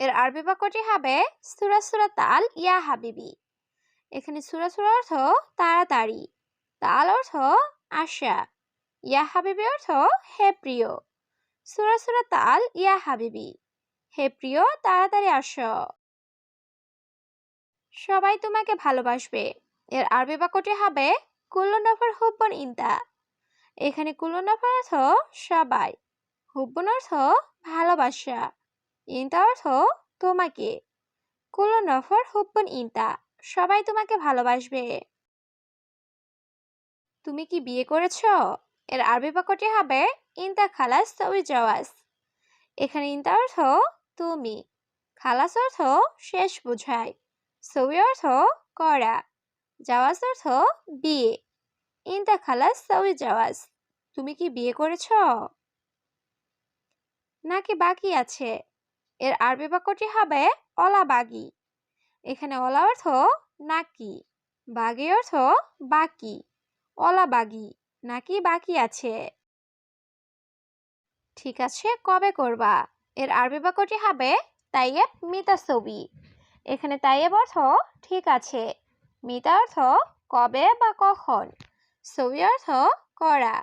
এর আরবি বাক্যটি হবে সুরা সুরা তাল, ইয়া হাবিবি। এখানে সুরা সুরা অর্থ তাড়াতাড়ি। তাল অর্থ আশা। ইয়া হাবিবি অর্থ হে প্রিয়। সুরা সুরা তাল, ইয়া হাবিবি। হে প্রিয়, তাড়াতাড়ি আসো। সবাই তোমাকে ভালোবাসবে। এর আরবি বাক্যটি হবে কুল্লু নফর হুব্বন ইন্তা। এখানে কুল্লু নফর অর্থ সবাই। হুব্বন অর্থ ভালোবাসা। ইন্তা অর্থ তোমাকে। কুল্লু নফর হুব্বন ইন্তা, সবাই তোমাকে ভালোবাসবে। তুমি কি বিয়ে করেছ? এর আরবি বাক্যটি হবে, ইন্তা খালাস তবে জওয়াজ। এখানে ইন্তা অর্থ তুমি, খালাস অর্থ শেষ বোঝায় সবি অর্থ করা, জাওয়াজ অর্থ বিয়ে। ইন্তা খালাস সবি জাওয়াজ। তুমি কি বিয়ে করেছ? নাকি বাকি আছে? এর আরবি বাক্যটি হবে অলা বাগি এখানে অলা অর্থ নাকি, বাগি অর্থ বাকি অলা বাগি নাকি বাকি আছে। ঠিক আছে, কবে করবা? এর আরবি বাক্যটি হবে তাইয়েব মিতা ছবি এখানে তাইয়েব অর্থ ঠিক আছে, মিতা অর্থ কবে বা কখন ছবি অর্থ করা,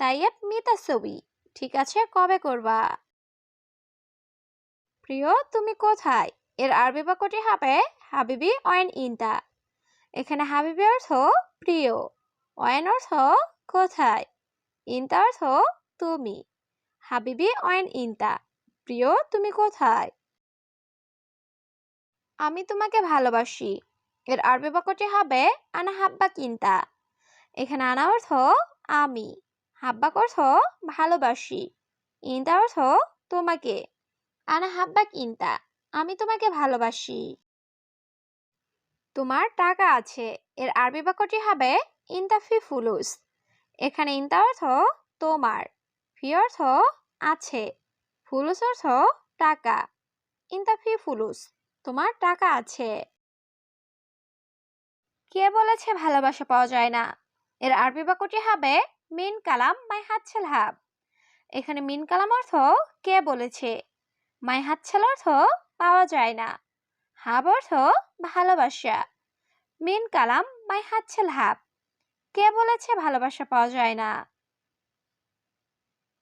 তাইয়েব মিতা ছবি ঠিক আছে, কবে করবা? প্রিয়, তুমি কোথায়? এর আরবি বাক্যটি হবে হাবিবি অয়েন ইন্তা। এখানে হাবিবি অর্থ প্রিয়, অয়েন অর্থ কোথায়? ইন্তা অর্থ তুমি, হাবিবি অয়েন ইন্তা। প্রিয়, তুমি কোথায়? আমি তোমাকে ভালোবাসি। এর আরবি বাক্যটি হবে আনা হাব্বা কিন্তা। এখানে আনা অর্থ আমি, হাব্বাক অর্থ ভালোবাসি, ইন্তা অর্থ তোমাকে। আনা হাব্বাক ইন্তা আমি তোমাকে ভালোবাসি। তোমার টাকা আছে, এর আরবি বাক্যটি হবে ইন্তা ফি ফুলুস এখানে ইন্তা অর্থ তোমার ফি অর্থ আছে ফুলুস অর্থ টাকা ইন্তা ফি ফুলুস তোমার টাকা আছে কে বলেছে ভালোবাসা পাওয়া যায় না? এর আরবি বাক্যটি হবে মিন কালাম মাই হাতছেল হাব এখানে মিন কালাম অর্থ কে বলেছে মাই হাতছেল অর্থ পাওয়া যায় না। হাব অর্থ ভালোবাসা। মিন কালাম মাই হাতছেল হাব। কে বলেছে ভালোবাসা পাওয়া যায় না?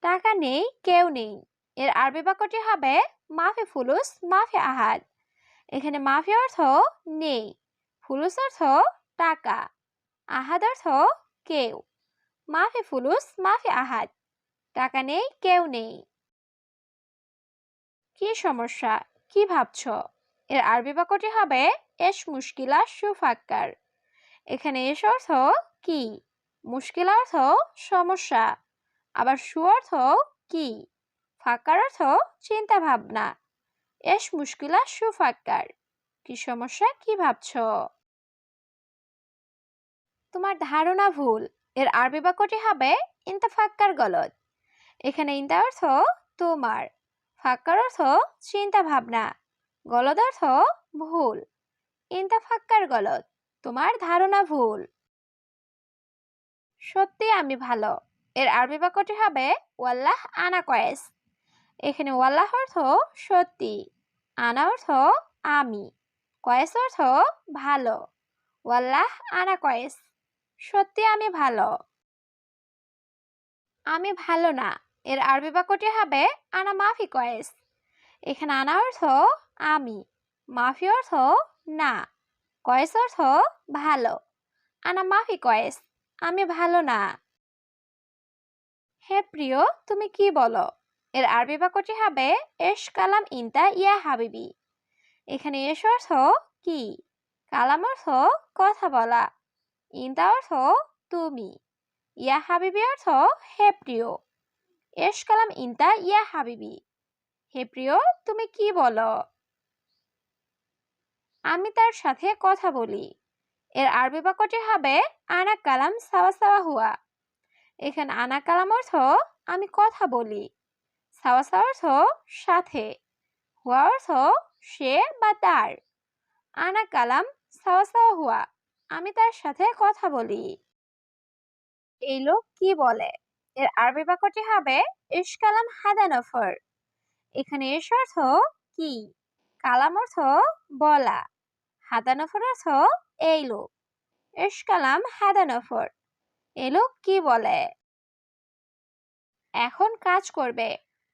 টাকা নেই, কেউ নেই। এর আরবি বাক্যটি হবে মাফি ফুলুস, মাফি আহাদ। এখানে মাফি অর্থ নেই, ফুলুস অর্থ টাকা। আহাদ অর্থ কেউ। মাফি ফুলুস, মাফি আহাদ। টাকা নেই, কেউ নেই। কি সমস্যা? কি ভাবছ? এর আরবি বাক্যটি হবে, এস মুশকিলা সুফাক্কার এখানে এস অর্থ কি? মুশকিল অর্থ সমস্যা। আবার সু অর্থ কি? ফাক্কার অর্থ চিন্তা ভাবনা এস মুশকিলা সুফাক্কার কি সমস্যা? কি ভাবছ? তোমার ধারণা ভুল। এর আরবি বাক্যটি হবে, ইন্তাফাক্কার গলত এখানে ইন্তা অর্থ তোমার। ফাক্কার অর্থ চিন্তা ভাবনা, গলদ অর্থ ভুল। ইন্তাফাক্কার গলদ, তোমার ধারণা ভুল। সত্যি আমি ভালো, এর আরবি বাক্যটি হবে ওয়াল্লাহ আনা কয়েস। এখানে ওয়াল্লাহ অর্থ সত্যি, আনা অর্থ আমি, কয়েস অর্থ ভালো, ওয়াল্লাহ আনা কয়েস। সত্যি আমি ভালো। আমি ভালো না এর আরবি বাক্যটি হবে, আনা মাফি কয়েস এখানে আনা অর্থ, আমি। মাফি অর্থ, না। কয়েস অর্থ, ভালো। আনা মাফি কয়েস আমি ভালো না। হে প্রিয়, তুমি কি বলো? এর আরবি বাক্যটি হবে এস কালাম ইন্তা ইয়া হাবিবি। এখানে এস অর্থ, কি? কালাম অর্থ, কথা বলা। ইন্তা অর্থ, তুমি। ইয়া হাবিবি অর্থ, হে প্রিয়। এস কালাম ইন্তা, ইয়া হাবিবি। হে প্রিয়, তুমি কি বলো? আমি তার সাথে কথা বলি। এর আরবি বাক্যটি হবে, আনা কালাম সাওয়া সাওয়া হুয়া। এখানে আনা কালাম অর্থ, আমি কথা বলি। সাওয়া সাওয়া অর্থ, সাথে। হুয়া অর্থ, সে বা তার। আনা কালাম সাওয়া সাওয়া হুয়া। আমি তার সাথে কথা বলি। এই লোক কি বলে? এর আরবি বাক্যটি হবে ইশ কালাম হাদানফর এখানে এস অর্থ কি? কালাম অর্থ বলা। হাদানফর অর্থ এই লোক। ইশ কালাম হাদানফর এই লোক কি বলে? এখন কাজ করবে।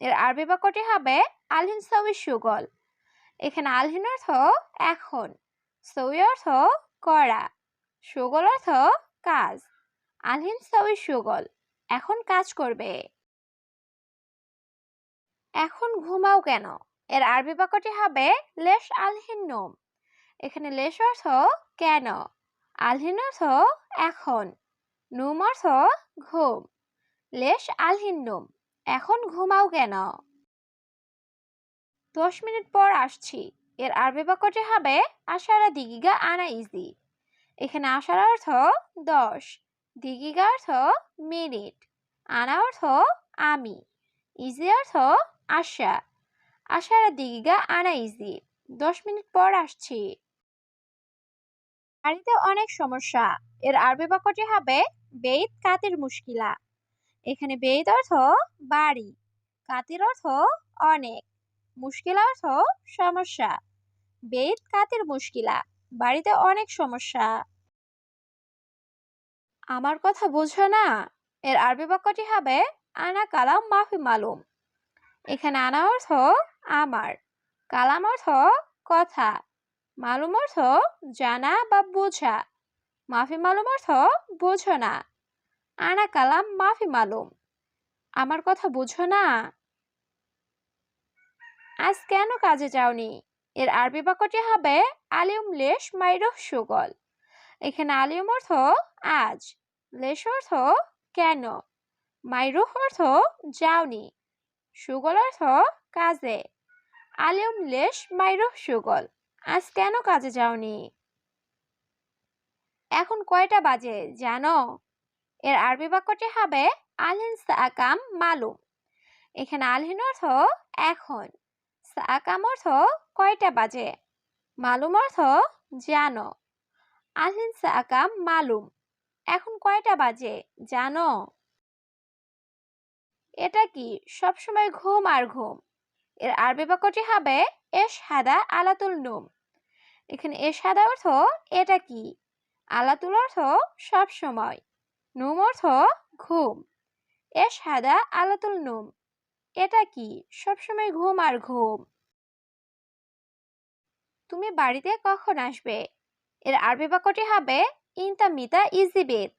এর আরবি বাক্যটি হবে আলহিন সবি সুগল এখানে আলহিন অর্থ এখন সবি অর্থ করা সুগল অর্থ কাজ আলহিন সবি সুগল এখন কাজ করবে। এখন ঘুমাও কেন? এর আরবি বাক্যটি হবে লেশ আলহিনোম এখানে লেশ অর্থ কেন? আলহিন অর্থ এখন। নুম অর্থ ঘুম। লেশ আলহিনোম এখন ঘুমাও কেন? দশ মিনিট পর আসছি। এর আরবি বাক্যটি হবে আশারা দিগিগা আনা ইজি। এখানে আশার অর্থ দশ। দিগিগা অর্থ মিনিট। আনা অর্থ আমি। ইজি অর্থ আশা। আশারা দিগিগা আনা ইজি। দশ মিনিট পর আসছি। বাড়িতে অনেক সমস্যা। এর আরবি বাক্যটি হবে বেদ কাতের মুশকিলা। এখানে বেদ অর্থ বাড়ি। কাতির অর্থ অনেক। মুশকিলা অর্থ সমস্যা। বেদ কাতের মুশকিলা। বাড়িতে অনেক সমস্যা। আমার কথা বোঝো না। এর আরবি বাক্যটি হবে, আনা কালাম মাফি মালুম। এখানে আনা অর্থ আমার। কালাম অর্থ কথা। মালুম অর্থ জানা বা বোঝা। মাফি মালুম অর্থ বোঝো না। আনা কালাম মাফি মালুম। আমার কথা বুঝো না। আজ কেন কাজে যাওনি? এর আরবি বাক্যটি হবে আলিউম লেশ মাইরহ সুগল। এখানে আলিউম অর্থ আজ, লেশ অর্থ কেন, মাইরুহ অর্থ যাওনি, সুগল অর্থ কাজে আলিউম লেশ, মাইরুহ, সুগল, আজ কেন কাজে যাওনি? এখন কয়টা বাজে জানো? এর আরবি বাক্যটি হবে আলহিন সাকাম মালুম। এখানে আলহিন অর্থ এখন সাকাম অর্থ কয়টা বাজে? মালুম অর্থ জানো। আলহিন সাকাম মালুম। এখন কয়টা বাজে জানো? এটা কি সবসময় ঘুম আর ঘুম? এর আরবি বাক্যটি হবে এস হাদা আলাতুল নুম। এখানে এস হাদা অর্থ এটা কি? আলাতুল অর্থ সব সময় নুম অর্থ ঘুম। এস হাদা আলাতুল নুম। এটা কি সবসময় ঘুম আর ঘুম? তুমি বাড়িতে কখন আসবে? এর আরবি বাক্যটি হবে, ইনতা মিতা ইজিবেদ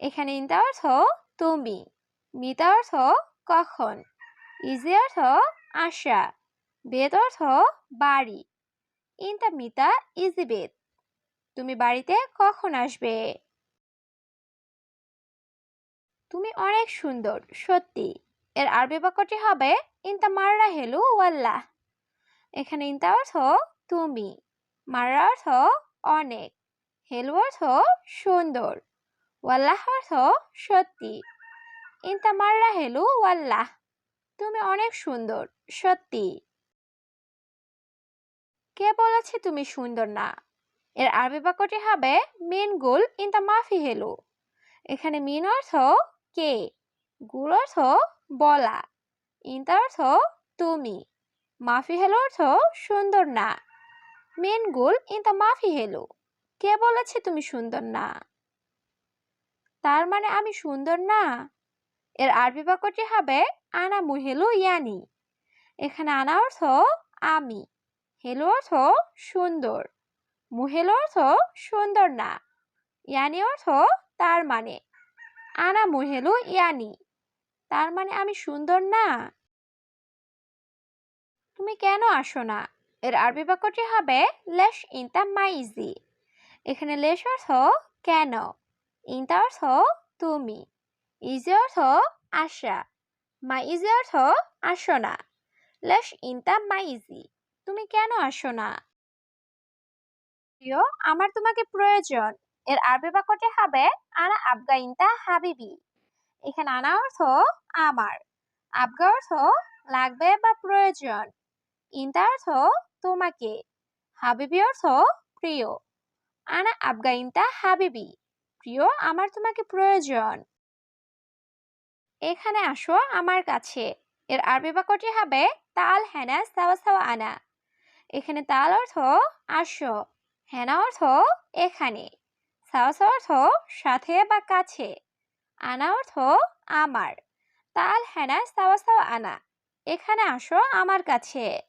এখানে ইনতা অর্থ, তুমি। মিতা অর্থ, কখন? ইজি অর্থ, আশা। বেদ অর্থ, বাড়ি। ইনতা মিতা ইজিবেদ তুমি বাড়িতে কখন আসবে? তুমি অনেক সুন্দর, সত্যি। এর আরবি বাক্যটি হবে, ইনতা মাররা হেলু ওয়াল্লাহ। এখানে ইনতা অর্থ, তুমি। মাররা অর্থ অনেক। হেলু অর্থ সুন্দর। ওয়াল্লাহ অর্থ সত্যি। ইনতা মাররা হেলু ওয়াল্লাহ। তুমি অনেক সুন্দর, সত্যি। কে বলেছে তুমি সুন্দর না? এর আরবি বাক্যটি হবে মেন গুল ইনতা মাফি হেলু। এখানে মিন অর্থ কে? গুল অর্থ বলা। ইনতা অর্থ তুমি। মাফি হেলো অর্থ সুন্দর না। মেন গুল ইনতা মাফি হেলো। কে বলেছে তুমি সুন্দর না? তার মানে আমি সুন্দর না? এর আরবি বাক্যটি হবে, আনা মুহেলু ইয়ানি। এখানে আনা অর্থ, আমি। হেলো অর্থ, সুন্দর। মুহেলো অর্থ, সুন্দর না। ইয়ানি অর্থ, তার মানে। আনা মুহেলু ইয়ানি। তার মানে আমি সুন্দর না? তুমি কেন আসো না? এর আরবি বাক্যটি হবে লেশ ইনতা মাইজি। এখানে লেশ অর্থ কেন? ইনতা অর্থ তুমি। ইজি অর্থ আশা। মাই ইজি অর্থ আসো না। লেশ ইনতা মাইজি। তুমি কেন আসো না? প্রিয়, আমার তোমাকে প্রয়োজন। এর আরবি বাক্যটি হবে আনা আবগা ইনতা হাবিবি। এখানে আনা অর্থ আমার। আবগা অর্থ লাগবে বা প্রয়োজন। ইনতা অর্থ তোমাকে, হাবিবি অর্থ প্রিয়। আনা আবগা হাবিবি, প্রিয় আমার তোমাকে প্রয়োজন। এখানে আসো আমার কাছে। এর আরবি বাক্যটি হবে, তাল হেনা সাওয়া আনা। এখানে তাল অর্থ আসো, হেনা অর্থ এখানে। সাওয়া অর্থ সাথে বা কাছে। আনা অর্থ আমার। তাল হেনা সাওয়া সাওয়া আনা। এখানে আসো আমার কাছে।